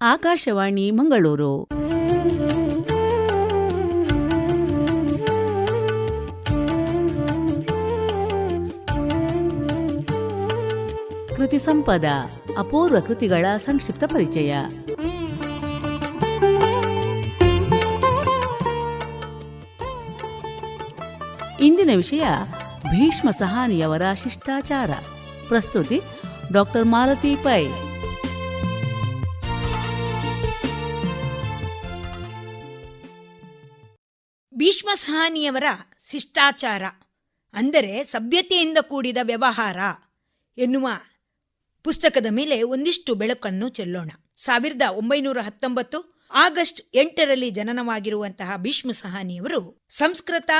ಆಕಾಶವಾಣಿ ಮಂಗಳೂರು. ಕೃತಿ ಸಂಪದ, ಅಪೂರ್ವ ಕೃತಿಗಳ ಸಂಕ್ಷಿಪ್ತ ಪರಿಚಯ. ಇಂದಿನ ವಿಷಯ ಭೀಷ್ಮ ಸಹಾನಿಯವರ ಶಿಷ್ಟಾಚಾರ. ಪ್ರಸ್ತುತಿ ಡಾಕ್ಟರ್ ಮಾಲತಿ ಪೈ. ಭೀಷ್ಮಸಹಾನಿಯವರ ಶಿಷ್ಟಾಚಾರ, ಅಂದರೆ ಸಭ್ಯತೆಯಿಂದ ಕೂಡಿದ ವ್ಯವಹಾರ ಎನ್ನುವ ಪುಸ್ತಕದ ಮೇಲೆ ಒಂದಿಷ್ಟು ಬೆಳಕನ್ನು ಚೆಲ್ಲೋಣ. ಸಾವಿರದ ಒಂಬೈನೂರ ಹತ್ತೊಂಬತ್ತು ಆಗಸ್ಟ್ ಎಂಟರಲ್ಲಿ ಜನನವಾಗಿರುವಂತಹ ಭೀಷ್ಮ ಸಹಾನಿಯವರು ಸಂಸ್ಕೃತ,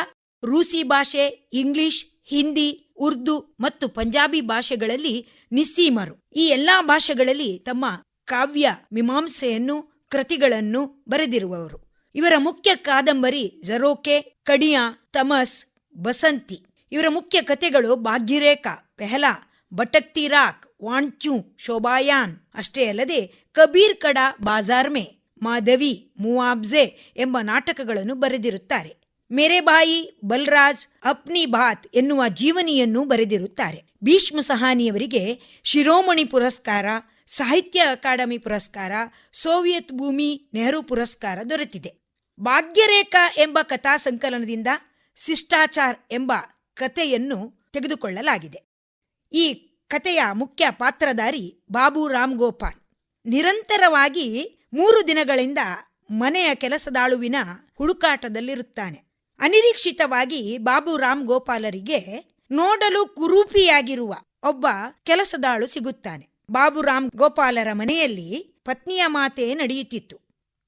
ರೂಸಿ ಭಾಷೆ, ಇಂಗ್ಲಿಷ್, ಹಿಂದಿ, ಉರ್ದು ಮತ್ತು ಪಂಜಾಬಿ ಭಾಷೆಗಳಲ್ಲಿ ನಿಸ್ಸೀಮರು. ಈ ಎಲ್ಲಾ ಭಾಷೆಗಳಲ್ಲಿ ತಮ್ಮ ಕಾವ್ಯ, ಮೀಮಾಂಸೆಯನ್ನು, ಕೃತಿಗಳನ್ನು ಬರೆದಿರುವವರು. ಇವರ ಮುಖ್ಯ ಕಾದಂಬರಿ ಜರೋಕೆ ಕಡಿಯಾ ತಮಸ್, ಬಸಂತಿ. ಇವರ ಮುಖ್ಯ ಕಥೆಗಳು ಭಾಗ್ಯರೇಖಾ, ಪೆಹಲಾ ಬಟಕ್ತಿ ರಾಕ್ ವಾಂಚು, ಶೋಭಾಯಾನ್. ಅಷ್ಟೇ ಅಲ್ಲದೆ ಕಬೀರ್ ಕಡ ಬಾಜಾರ್ಮೆ ಮಾಧವಿ, ಮುವಾಬ್ಜೆ ಎಂಬ ನಾಟಕಗಳನ್ನು ಬರೆದಿರುತ್ತಾರೆ. ಮೇರೆ ಬಾಯಿ ಬಲ್ರಾಜ್, ಅಪ್ನಿ ಭಾತ್ ಎನ್ನುವ ಜೀವನಿಯನ್ನು ಬರೆದಿರುತ್ತಾರೆ. ಭೀಷ್ಮ ಸಹಾನಿಯವರಿಗೆ ಶಿರೋಮಣಿ ಪುರಸ್ಕಾರ ಸಾಹಿತ್ಯ ಅಕಾಡೆಮಿ ಪುರಸ್ಕಾರ, ಸೋವಿಯತ್ ಭೂಮಿ ನೆಹರು ಪುರಸ್ಕಾರ ದೊರೆತಿದೆ. ಭಾಗ್ಯರೇಖಾ ಎಂಬ ಕಥಾ ಸಂಕಲನದಿಂದ ಶಿಷ್ಟಾಚಾರ್ ಎಂಬ ಕಥೆಯನ್ನು ತೆಗೆದುಕೊಳ್ಳಲಾಗಿದೆ. ಈ ಕಥೆಯ ಮುಖ್ಯ ಪಾತ್ರಧಾರಿ ಬಾಬು ರಾಮ್ ಗೋಪಾಲ್. ನಿರಂತರವಾಗಿ ಮೂರು ದಿನಗಳಿಂದ ಮನೆಯ ಕೆಲಸದಾಳುವಿನ ಹುಡುಕಾಟದಲ್ಲಿರುತ್ತಾನೆ. ಅನಿರೀಕ್ಷಿತವಾಗಿ ಬಾಬು ರಾಮ್ ಗೋಪಾಲರಿಗೆ ನೋಡಲು ಕುರೂಪಿಯಾಗಿರುವ ಒಬ್ಬ ಕೆಲಸದಾಳು ಸಿಗುತ್ತಾನೆ. ಬಾಬು ರಾಮ್ ಗೋಪಾಲರ ಮನೆಯಲ್ಲಿ ಪತ್ನಿಯ ಮಾತೆ ನಡೆಯುತ್ತಿತ್ತು.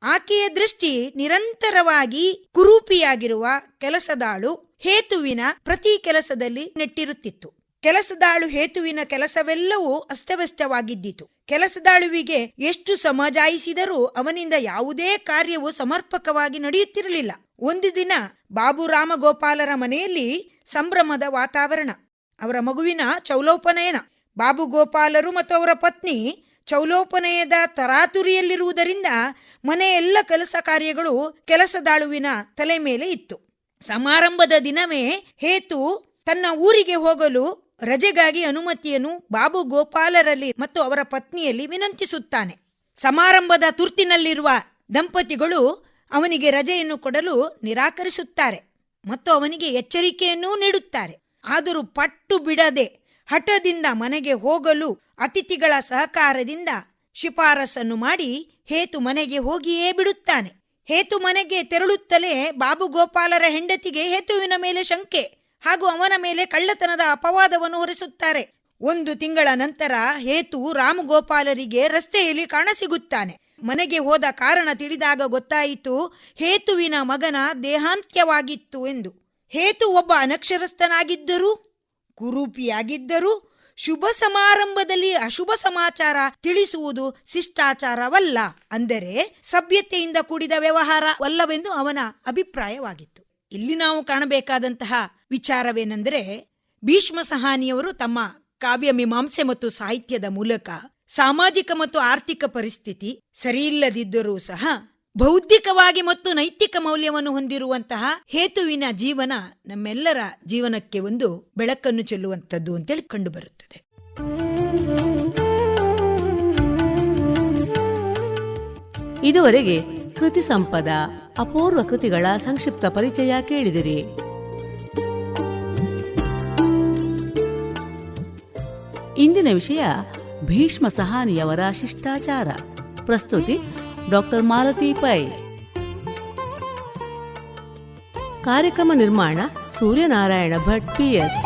ಆಕೆಯ ದೃಷ್ಟಿ ನಿರಂತರವಾಗಿ ಕುರೂಪಿಯಾಗಿರುವ ಕೆಲಸದಾಳು ಹೇತುವಿನ ಪ್ರತಿ ಕೆಲಸದಲ್ಲಿ ನೆಟ್ಟಿರುತ್ತಿತ್ತು. ಕೆಲಸದಾಳು ಹೇತುವಿನ ಕೆಲಸವೆಲ್ಲವೂ ಅಸ್ತವ್ಯಸ್ತವಾಗಿದ್ದಿತು. ಕೆಲಸದಾಳುವಿಗೆ ಎಷ್ಟು ಸಮಜಾಯಿಸಿದರೂ ಅವನಿಂದ ಯಾವುದೇ ಕಾರ್ಯವು ಸಮರ್ಪಕವಾಗಿ ನಡೆಯುತ್ತಿರಲಿಲ್ಲ. ಒಂದು ದಿನ ಬಾಬು ರಾಮಗೋಪಾಲರ ಮನೆಯಲ್ಲಿ ಸಂಭ್ರಮದ ವಾತಾವರಣ, ಅವರ ಮಗುವಿನ ಚೌಲೋಪನಯನ ಬಾಬು ಗೋಪಾಲರು ಮತ್ತು ಅವರ ಪತ್ನಿ ಚೌಲೋಪನಯದ ತರಾತುರಿಯಲ್ಲಿರುವುದರಿಂದ ಮನೆಯೆಲ್ಲ ಕೆಲಸ ಕಾರ್ಯಗಳು ಕೆಲಸದಾಳುವಿನ ತಲೆ ಮೇಲೆ ಇತ್ತು. ಸಮಾರಂಭದ ದಿನವೇ ಹೇತು ತನ್ನ ಊರಿಗೆ ಹೋಗಲು ರಜೆಗಾಗಿ ಅನುಮತಿಯನ್ನು ಬಾಬು ಗೋಪಾಲರಲ್ಲಿ ಮತ್ತು ಅವರ ಪತ್ನಿಯಲ್ಲಿ ವಿನಂತಿಸುತ್ತಾನೆ. ಸಮಾರಂಭದ ತುರ್ತಿನಲ್ಲಿರುವ ದಂಪತಿಗಳು ಅವನಿಗೆ ರಜೆಯನ್ನು ಕೊಡಲು ನಿರಾಕರಿಸುತ್ತಾರೆ ಮತ್ತು ಅವನಿಗೆ ಎಚ್ಚರಿಕೆಯನ್ನೂ ನೀಡುತ್ತಾರೆ. ಆದರೂ ಪಟ್ಟು ಬಿಡದೆ ಹಠದಿಂದ ಮನೆಗೆ ಹೋಗಲು ಅತಿಥಿಗಳ ಸಹಕಾರದಿಂದ ಶಿಫಾರಸನ್ನು ಮಾಡಿ ಹೇತು ಮನೆಗೆ ಹೋಗಿಯೇ ಬಿಡುತ್ತಾನೆ. ಹೇತು ಮನೆಗೆ ತೆರಳುತ್ತಲೇ ಬಾಬು ಗೋಪಾಲರ ಹೆಂಡತಿಗೆ ಹೇತುವಿನ ಮೇಲೆ ಶಂಕೆ ಹಾಗೂ ಅವನ ಮೇಲೆ ಕಳ್ಳತನದ ಅಪವಾದವನ್ನು ಹೊರಿಸುತ್ತಾರೆ. ಒಂದು ತಿಂಗಳ ನಂತರ ಹೇತು ರಾಮಗೋಪಾಲರಿಗೆ ರಸ್ತೆಯಲ್ಲಿ ಕಾಣಸಿಗುತ್ತಾನೆ. ಮನೆಗೆ ಹೋದ ಕಾರಣ ತಿಳಿದಾಗ ಗೊತ್ತಾಯಿತು, ಹೇತುವಿನ ಮಗನ ದೇಹಾಂತ್ಯವಾಗಿತ್ತು ಎಂದು. ಹೇತು ಒಬ್ಬ ಅನಕ್ಷರಸ್ಥನಾಗಿದ್ದರೂ ಕುರೂಪಿಯಾಗಿದ್ದರೂ ಶುಭ ಸಮಾರಂಭದಲ್ಲಿ ಅಶುಭ ಸಮಾಚಾರ ತಿಳಿಸುವುದು ಶಿಷ್ಟಾಚಾರವಲ್ಲ. ಅಂದರೆ ಸಭ್ಯತೆಯಿಂದ ಕೂಡಿದ ವ್ಯವಹಾರವಲ್ಲವೆಂದು ಅವನ ಅಭಿಪ್ರಾಯವಾಗಿತ್ತು. ಇಲ್ಲಿ ನಾವು ಕಾಣಬೇಕಾದಂತಹ ವಿಚಾರವೇನೆಂದರೆ ಭೀಷ್ಮ ಸಹಾನಿಯವರು ತಮ್ಮ ಕಾವ್ಯ ಮೀಮಾಂಸೆ ಮತ್ತು ಸಾಹಿತ್ಯದ ಮೂಲಕ ಸಾಮಾಜಿಕ ಮತ್ತು ಆರ್ಥಿಕ ಪರಿಸ್ಥಿತಿ ಸರಿಯಿಲ್ಲದಿದ್ದರೂ ಸಹ ಬೌದ್ಧಿಕವಾಗಿ ಮತ್ತು ನೈತಿಕ ಮೌಲ್ಯವನ್ನು ಹೊಂದಿರುವಂತಹ ಹೇತುವಿನ ಜೀವನ ನಮ್ಮೆಲ್ಲರ ಜೀವನಕ್ಕೆ ಒಂದು ಬೆಳಕನ್ನು ಚೆಲ್ಲುವಂಥದ್ದು ಅಂತೇಳಿ ಕಂಡುಬರುತ್ತದೆ. ಇದುವರೆಗೆ ಕೃತಿ ಸಂಪದ ಅಪೂರ್ವ ಕೃತಿಗಳ ಸಂಕ್ಷಿಪ್ತ ಪರಿಚಯ ಕೇಳಿದಿರಿ. ಇಂದಿನ ವಿಷಯ ಭೀಷ್ಮ ಸಹಾನಿಯವರ ಶಿಷ್ಟಾಚಾರ. ಪ್ರಸ್ತುತಿ ಡಾಕ್ಟರ್ ಮಾಲತಿ ಪೈ. ಕಾರ್ಯಕ್ರಮ ನಿರ್ಮಾಣ ಸೂರ್ಯನಾರಾಯಣ ಭಟ್ ಪಿಎಸ್